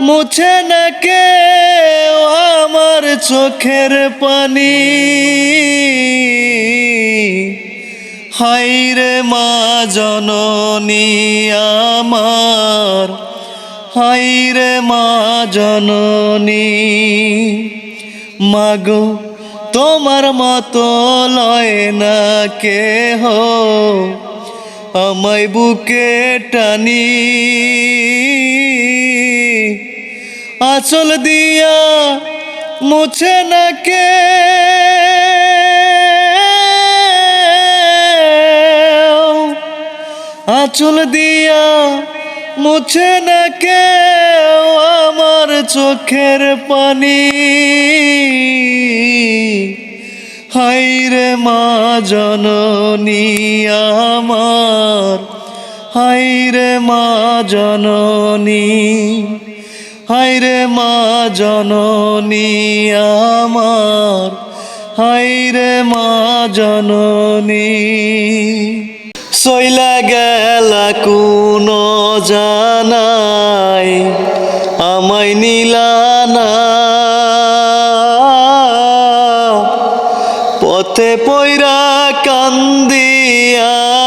মুছে না কে আমার চোখের পানি। হাইরে মা জননী আমার হাইরে মা জননী। মাগো, তোমার মতো লয় না কেহ আমায় বুকে টানি। আচল দিয়া মুছে না কে আচল দিয়া মুছে না কে আমার চোখের পানি। হাইরে মা জননী আমার হাইরে মা জননী হাইরে মা জননী আমার হাইরে মা জননী। সইলা গেলা কোন জানাই, আমায় নিলানা পয়রা কান্দি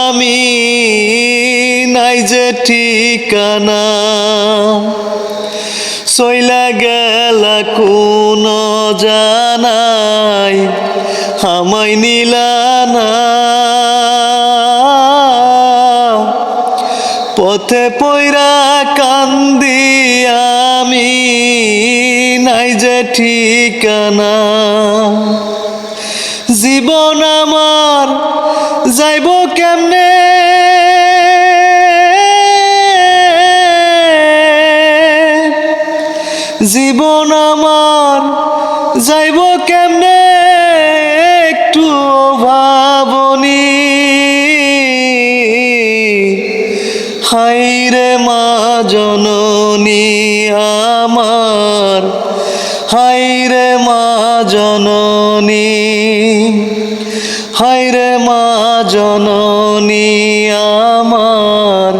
আমি, নাই যে ঠিকানা। সইলা গেলা কোন জানাই, আমায় নিলানা পথে পয়রা কান্দি আমি, নাই যে ঠিকানা। জীবন আমার যাইব কেমনে? জীবন আমার যাইব কেমনে? একটু ভাবনি হাইরে মা জননী আমার। হাইরে মা জননী হাইরে মা জননী আমার।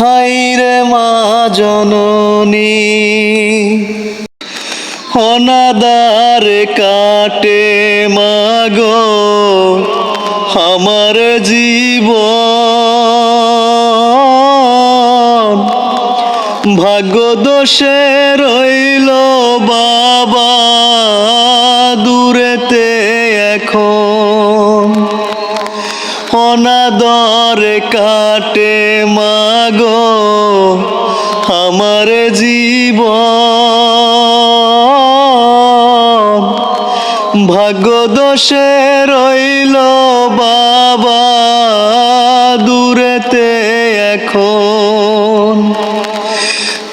হাইরে মা জননী। অনাদার কাটে মাগো আমার জীবন। ভাগ্য দোষে রইল বাবা। অনাদর কাটে মাগো আমার জীবন। ভাগ্য দোষে রইল বাবা দূরেতে এখন।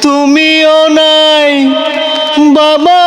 তুমিও নাই বাবাও